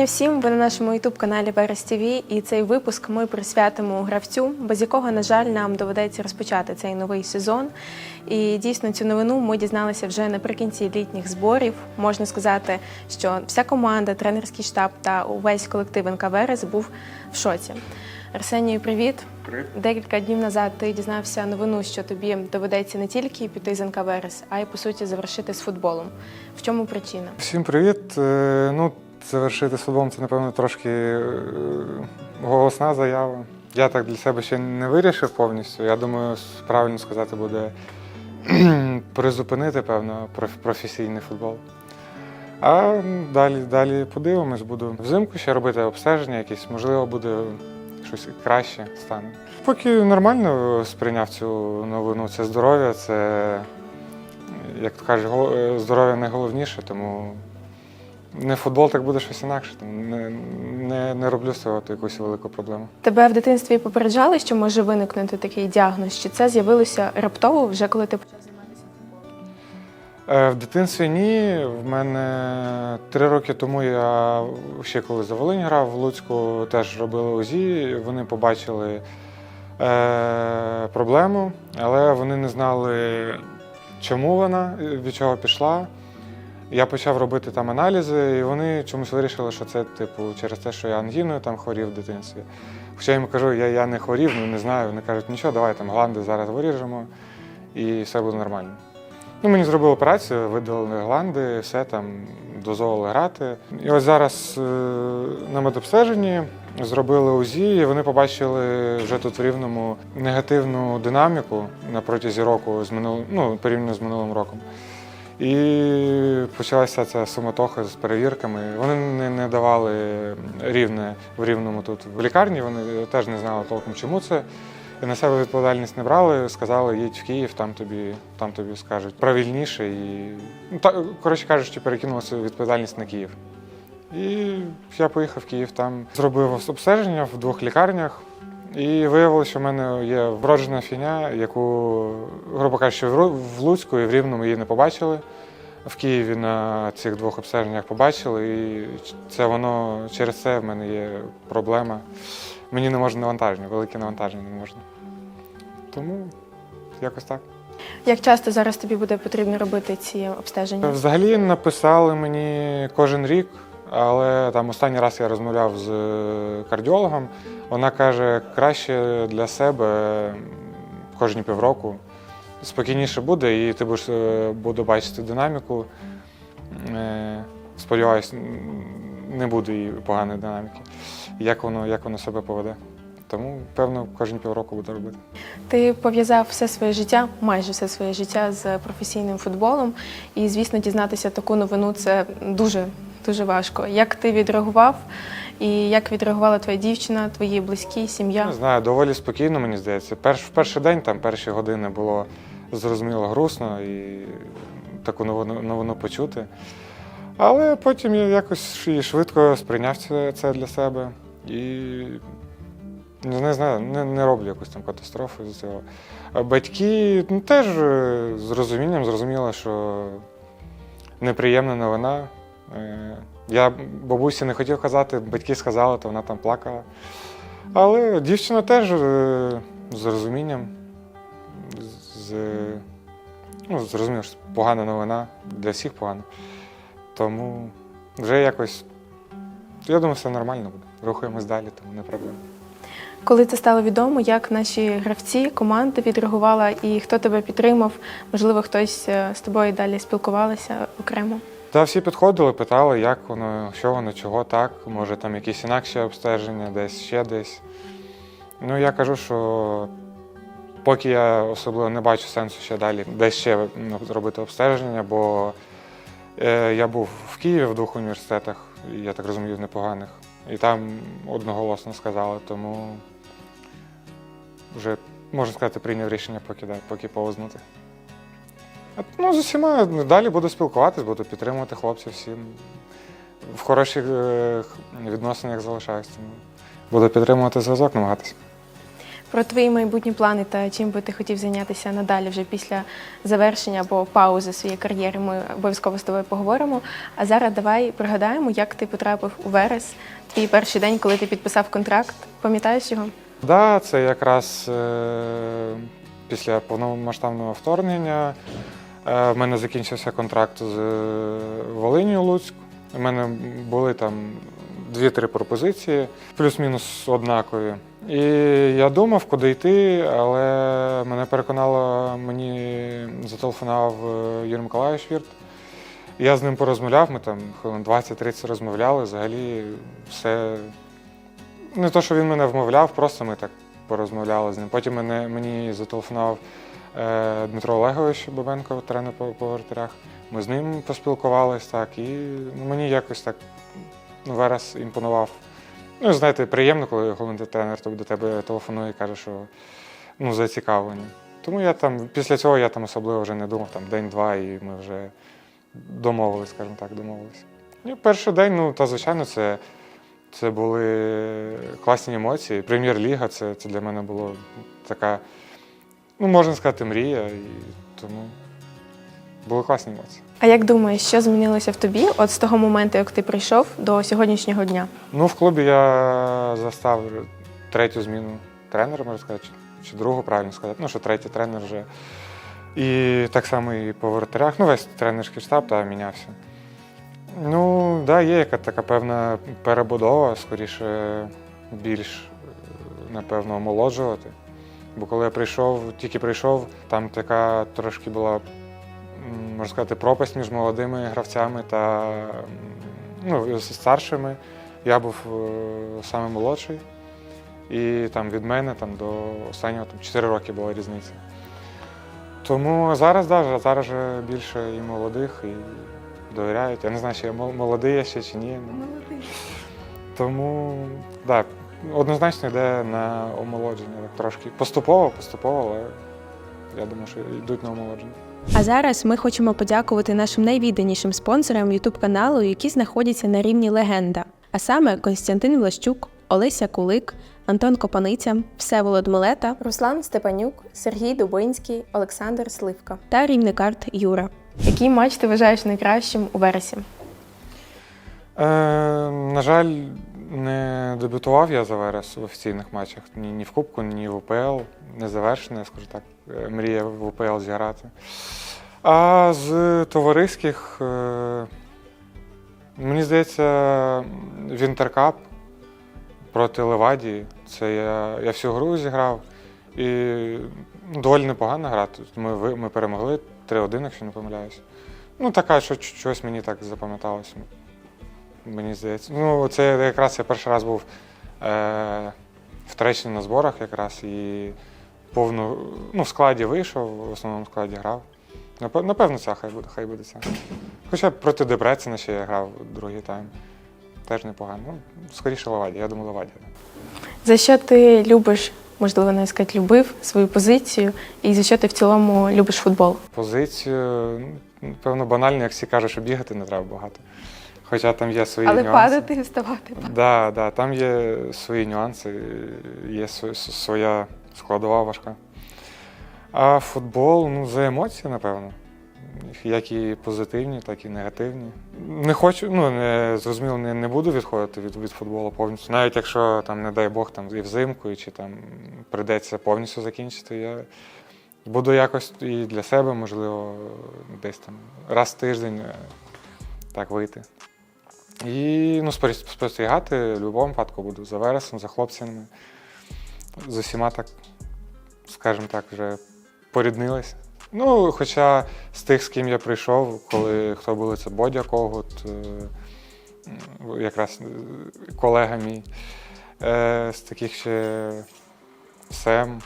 Вітання всім! Ви на нашому youtube каналі Верес ТВ і цей випуск ми присвятимо гравцю, без якого, на жаль, нам доведеться розпочати цей новий сезон. І дійсно цю новину ми дізналися вже наприкінці літніх зборів. Можна сказати, що вся команда, тренерський штаб та увесь колектив НК Верес був в шоці. Арсенію, привіт! Привіт. Декілька днів назад ти дізнався новину, що тобі доведеться не тільки піти з НК Верес, а й по суті завершити з футболом. В чому причина? Всім привіт. Е, Ну, завершити футболом це, напевно, трошки е, голосна заява. Я так для себе ще не вирішив повністю. Я думаю, правильно сказати буде призупинити, певно, проф- професійний футбол. А далі, далі подивимось, буду взимку ще робити обстеження, якісь, можливо, буде щось краще стане. Поки нормально сприйняв цю новину, це здоров'я, це, як то кажуть, е, здоров'я найголовніше, тому не футбол, так буде щось інакше. Не, не, не роблю з цього якусь велику проблему. Тебе в дитинстві попереджали, що може виникнути такий діагноз? Чи це з'явилося раптово, вже коли ти почав займатися футболом? Е, В дитинстві ні. В мене три роки тому я ще коли за Волинь грав в Луцьку, теж робили УЗІ. Вони побачили е, проблему, але вони не знали, чому вона, від чого пішла. Я почав робити там аналізи, і вони чомусь вирішили, що це типу через те, що я ангіною там хворів в дитинстві. Хоча я їм кажу, я, я не хворів, ну не знаю. Вони кажуть, нічого, давай там гланди зараз виріжемо і все буде нормально. Ну, мені зробили операцію, видалили гланди, все там дозволили грати. І ось зараз е, на медобстеженні зробили УЗІ, і вони побачили вже тут в рівному негативну динаміку на протязі року з минул... ну, порівняно з минулим роком. І почалася ця суматоха з перевірками. Вони не, не давали рівне в рівному тут в лікарні. Вони теж не знали толком, чому це. І на себе відповідальність не брали, сказали, їдь в Київ, там тобі, там тобі скажуть правильніше. І, ну, та, коротше кажучи, перекинули свою відповідальність на Київ. І я поїхав в Київ, там зробив обстеження в двох лікарнях. І виявилося, що в мене є вроджена фіня, яку, грубо кажучи, в в Луцьку і в Рівному її не побачили. В Києві на цих двох обстеженнях побачили, і це воно через це в мене є проблема. Мені не можна навантаження, велике навантаження не можна. Тому якось так. Як часто зараз тобі буде потрібно робити ці обстеження? Взагалі написали мені кожен рік, але там останній раз я розмовляв з е, кардіологом. Вона каже, краще для себе кожні півроку. Спокійніше буде, і ти будеш е, буду бачити динаміку. Е, Сподіваюсь, не буде і поганої динаміки. Як воно, як воно себе поведе. Тому, певно, кожні півроку буду робити. Ти пов'язав все своє життя, майже все своє життя з професійним футболом. І, звісно, дізнатися таку новину це дуже дуже важко. Як ти відреагував, і як відреагувала твоя дівчина, твої близькі, сім'я? Не знаю, доволі спокійно, мені здається. Перш, в перший день, там перші години було зрозуміло грустно і таку новину, новину почути. Але потім я якось і швидко сприйняв це, для себе і не, не знаю, не, не роблю якусь там катастрофу з цього. А Батьки ну, теж е, з розумінням зрозуміли, що неприємна новина. Е, Я бабусі не хотів казати, батьки сказали, то вона там плакала. Але дівчина теж е, з розумінням, з, ну, зрозуміло, що погана новина, для всіх погана. Тому вже якось, я думаю, все нормально буде. Рухаємось далі, тому не проблема. Коли це стало відомо, як наші гравці, команда відреагувала і хто тебе підтримав? Можливо, хтось е, з тобою далі спілкувалися окремо? Та всі підходили, питали, як воно, що воно, чого так, може там якісь інакші обстеження, десь ще десь. Ну, я кажу, що поки я особливо не бачу сенсу ще далі десь ще ну, зробити обстеження, бо е, я був в Києві в двох університетах, я так розумію, в непоганих. І там одноголосно сказали, тому вже, можна сказати, прийняв рішення поки, да, поки повознути. Ну, з усіма далі буду спілкуватись, буду підтримувати хлопців всім. В хороших е, відносинах залишаюсь. Тому буду підтримувати зв'язок, намагатися. Про твої майбутні плани та чим би ти хотів зайнятися надалі вже після завершення або паузи своєї кар'єри. Ми обов'язково з тобою поговоримо. А зараз давай пригадаємо, як ти потрапив у Верес, твій перший день, коли ти підписав контракт. Пам'ятаєш його? Да, це якраз е, після повномасштабного вторгнення. Е, в мене закінчився контракт з е, Волинію Луцьк. У мене були там дві-три пропозиції, плюс-мінус однакові. І я думав, куди йти, але мене переконало, мені зателефонував е, Юрій Миколаївич Вірт. Я з ним порозмовляв, ми там хвилин 20-30 розмовляли. Взагалі все не то, що він мене вмовляв, просто ми так порозмовляли з ним. Потім мене, мені зателефонував е, Дмитро Олегович Бабенко, тренер по, по вратарях. Ми з ним поспілкувались так, і ну, мені якось так ну, Верес імпонував. Ну, знаєте, приємно, коли головний тренер тобі до тебе телефонує і каже, що ну, зацікавлені. Тому я там, після цього я там особливо вже не думав, там день-два, і ми вже домовились, скажімо так, домовились. І перший день, ну, та звичайно, це. Це були класні емоції. Прем'єр-ліга це, це для мене було така, ну можна сказати, мрія. І тому були класні емоції. А як думаєш, що змінилося в тобі от з того моменту, як ти прийшов до сьогоднішнього дня? Ну, в клубі я застав третю зміну тренера, можна сказати, чи, чи другу, правильно сказати. Ну, що третій тренер вже. І так само і по воротарях. Ну, весь тренерський штаб та, мінявся. Ну, так, да, є яка така певна перебудова, скоріше більш, е, напевно, омолоджувати. Бо коли я прийшов, тільки прийшов, там така трошки була, можна сказати, пропасть між молодими гравцями та ну, старшими. Я був е, саме молодший, і там від мене там, до останнього там, 4 роки була різниця. Тому зараз, да, зараз же більше і молодих, і довіряють. Я не знаю, чи я мол- молодий я ще чи ні. ну. Тому так, да, однозначно йде на омолодження так трошки. Поступово, поступово, але я думаю, що йдуть на омолодження. А зараз ми хочемо подякувати нашим найвідданішим спонсорам youtube каналу, які знаходяться на рівні легенда. А саме Константин Влащук, Олеся Кулик, Антон Копаниця, Всеволод Милета, Руслан Степанюк, Сергій Дубинський, Олександр Сливка та рівникарт Юра. Який матч ти вважаєш найкращим у вересі? Е, на жаль, не дебютував я за Верес в офіційних матчах ні, ні в Кубку, ні в УПЛ. Не завершена, я скажу так, е, мрія в УПЛ зіграти. А з товариських, е, мені здається, Вінтеркап проти Левадії. Це я, я всю гру зіграв. І ну, доволі непогана гра. Ми, ми перемогли 3-1, якщо не помиляюся. Ну, така, що щось мені так запам'яталося. Мені здається. Ну, це якраз я перший раз був е, в Туреччині на зборах якраз і повну, ну, в складі вийшов, в основному складі грав. Напевно, ця хай буде, хай буде ця. Хоча проти Дебрецена ще я грав другий тайм. Теж непогано. Ну, скоріше Леваді, я думаю, Леваді. За що ти любиш, можливо, навіть сказати, любив свою позицію, і за що ти в цілому любиш футбол? Позицію, ну, певно, банально, як всі кажуть, що бігати не треба багато. Хоча там є свої Але нюанси. падати і вставати. Да, да, там є свої нюанси, є своя складова важка. А футбол, ну, за емоції, напевно. Як і позитивні, так і негативні. Не хочу, ну не зрозуміло, не, не буду відходити від, від футболу повністю. Навіть якщо там, не дай Бог, там і взимку, і чи там прийдеться повністю закінчити, я буду якось і для себе, можливо, десь там раз в тиждень е, так вийти. І ну, спостерігати в будь-якому випадку буду за вересом, за хлопцями. З усіма так, скажімо так, вже поріднилися. Ну, хоча з тих, з ким я прийшов, коли хто були, це Бодя Когут, е, якраз е, колега мій. Е, З таких ще Сем,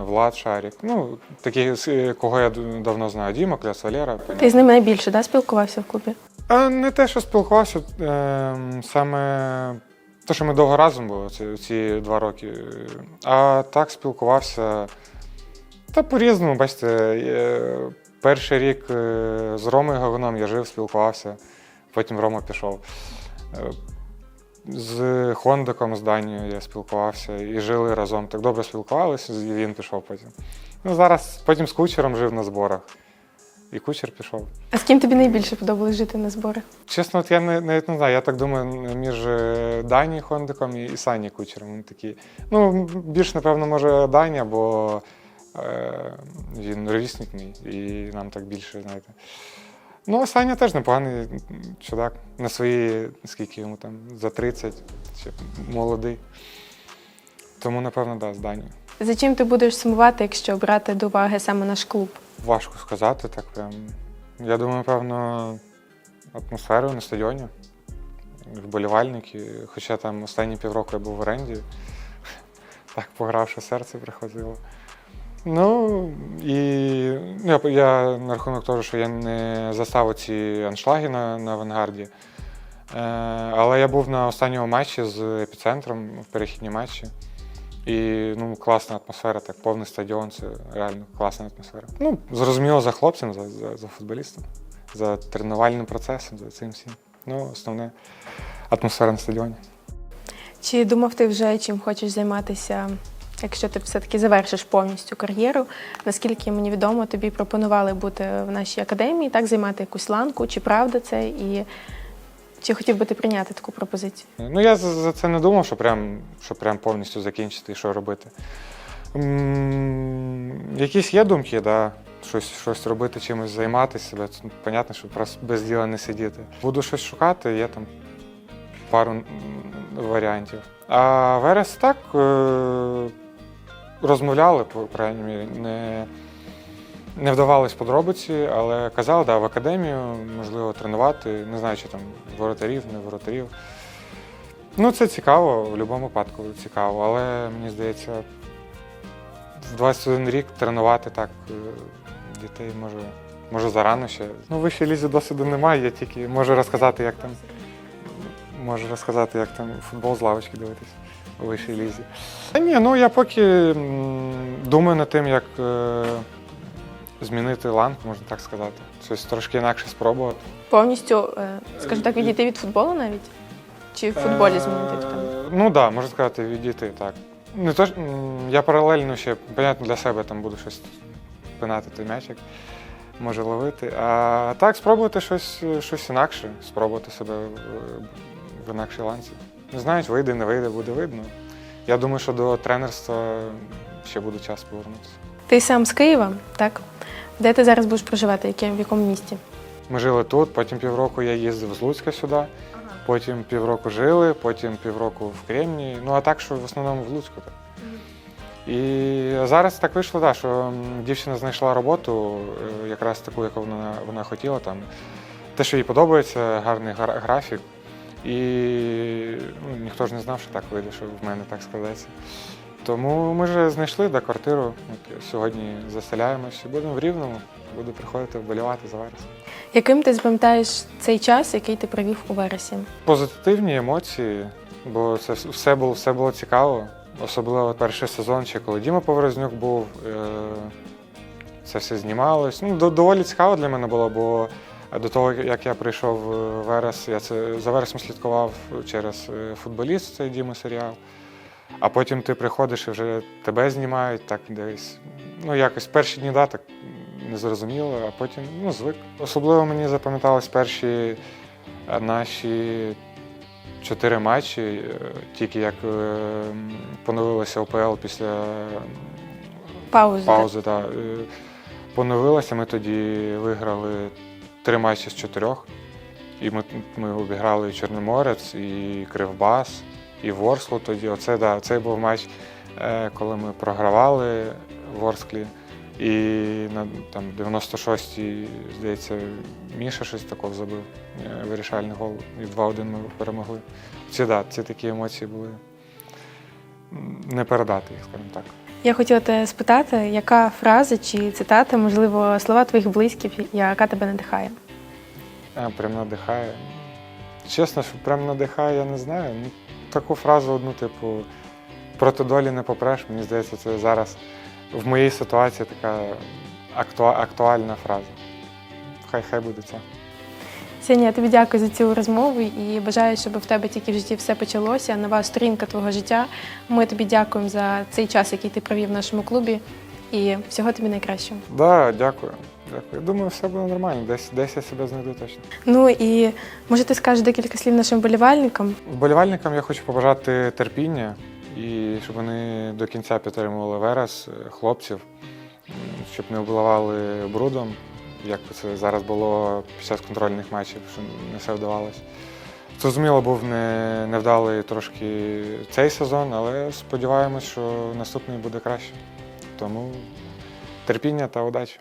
Влад Шарік. Ну, такі, кого я давно знаю, Діма, Кляс Валера. Ти з ними найбільше да, спілкувався в клубі? А не те, що спілкувався, саме те, що ми довго разом були ці два роки. А так спілкувався. Та по-різному, бачите, перший рік е, з Ромою Говином я жив, спілкувався, потім Рома пішов. Е, з Хондаком, з Данією я спілкувався і жили разом. Так добре спілкувалися, і він пішов потім. Ну, зараз потім з кучером жив на зборах. І кучер пішов. А з ким тобі найбільше подобалось жити на зборах? Чесно, от я не, навіть не знаю. Я так думаю, між е, Дані Хондиком і, Сані Кучером. Вони такі. Ну, більш, напевно, може, Даня, бо він ровісник мій, і нам так більше, знаєте. Ну, Саня теж непоганий чудак. На свої, скільки йому там, за 30, ще молодий. Тому, напевно, да, з Данією. За чим ти будеш сумувати, якщо брати до уваги саме наш клуб? Важко сказати, так прям. Я думаю, напевно, атмосферу на стадіоні, вболівальники. Хоча там останні півроку я був в оренді, так пограв, що серце приходило. Ну і я, я на рахунок того, що я не застав ці аншлаги на, на авангарді. Е, але я був на останньому матчі з епіцентром в перехідні матчі. І ну, класна атмосфера, так повний стадіон, це реально класна атмосфера. Ну, зрозуміло, за хлопцем, за, за, за футболістом, за тренувальним процесом, за цим всім. Ну, основне атмосфера на стадіоні. Чи думав ти вже, чим хочеш займатися, якщо ти все-таки завершиш повністю кар'єру? Наскільки мені відомо, тобі пропонували бути в нашій академії, так займати якусь ланку, чи правда це? І чи хотів би ти прийняти таку пропозицію? Ну, я за, це не думав, що прям, що прям повністю закінчити і що робити. М, якісь є думки, да. Щось, щось робити, чимось займатися. Ну, понятно, що просто без діла не сидіти. Буду щось шукати, є там пару варіантів. А Верес так е, розмовляли, по не, не вдавались подробиці, але казали, да, в академію, можливо, тренувати. Не знаю, чи там воротарів, не воротарів. Ну, це цікаво, в будь-якому випадку цікаво, але мені здається, в 21 рік тренувати так е, дітей може, може зарано ще. Ну, в лізі досвіду немає, я тільки можу розказати, як там. Можу розказати, як там футбол з лавочки дивитись у вищій лізі. Та ні, ну я поки думаю над тим, як е, змінити ланк, можна так сказати. Щось трошки інакше спробувати. Повністю, е, скажімо так, відійти від футболу навіть? Чи в футболі змінити там? Е, Ну так, да, можна сказати, відійти так. Не то, я паралельно ще, понятно, для себе там буду щось пинати той м'ячик, може ловити. А так, спробувати щось, щось інакше, спробувати себе в, інакшій ланці. Не знаю, вийде, не вийде, буде видно. Я думаю, що до тренерства ще буде час повернутися. Ти сам з Києва, так? Де ти зараз будеш проживати? Яке- В якому місті? Ми жили тут, потім півроку я їздив з Луцька сюди, потім півроку жили, потім півроку в Кремні. Ну а так, що в основному в Луцьку. Так. І зараз так вийшло, да, що дівчина знайшла роботу, е, якраз таку, яку вона, вона хотіла. Там. Те, що їй подобається, гарний графік. І ну, ніхто ж не знав, що так вийде, що в мене так складеться. Тому ми вже знайшли да, квартиру. От сьогодні заселяємося і будемо в Рівному. Буду приходити вболівати за верес. Яким ти запам'ятаєш цей час, який ти провів у вересі? Позитивні емоції, бо це все було, все було цікаво. Особливо перший сезон, ще коли Діма Поворознюк був, е, це все знімалось. Ну, доволі цікаво для мене було, бо до того, як я прийшов в Верес, я це за Вересом слідкував через е, футболіст, цей Діма серіал. А потім ти приходиш і вже тебе знімають, так десь. Ну, якось перші дні да, так незрозуміло, а потім ну, звик. Особливо мені запам'ятались перші е, наші чотири матчі, е, тільки як е, поновилося ОПЛ після Паузу. так? паузи. Да. е, Поновилося, ми тоді виграли три матчі з чотирьох. І ми, ми обіграли і Чорноморець, і Кривбас, і Ворсклу тоді. Оце, да, цей був матч, е, коли ми програвали в Ворсклі. І на там, 96-й, здається, Міша щось такого забив, е, вирішальний гол. І 2-1 ми перемогли. Ці, да, ці такі емоції були не передати їх, скажімо так. Я хотіла тебе спитати, яка фраза чи цитата, можливо, слова твоїх близьких, яка тебе надихає? А, прям надихає. Чесно, що прям надихає, я не знаю. Ну, таку фразу одну, типу, проти долі не попреш. Мені здається, це зараз в моїй ситуації така актуа- актуальна фраза. Хай хай буде це. Сеня, я тобі дякую за цю розмову і бажаю, щоб в тебе тільки в житті все почалося. Нова сторінка твого життя. Ми тобі дякуємо за цей час, який ти провів в нашому клубі. І всього тобі найкращого. Да, дякую. Дякую. Думаю, все буде нормально. Десь, десь я себе знайду точно. Ну і може ти скажеш декілька слів нашим вболівальникам? Вболівальникам я хочу побажати терпіння і щоб вони до кінця підтримували Верес, е, хлопців, щоб не обливали брудом, як би це зараз було під час контрольних матчів, що не все вдавалося. Зрозуміло, був не, невдалий трошки цей сезон, але сподіваємось, що наступний буде краще. Тому терпіння та удачі.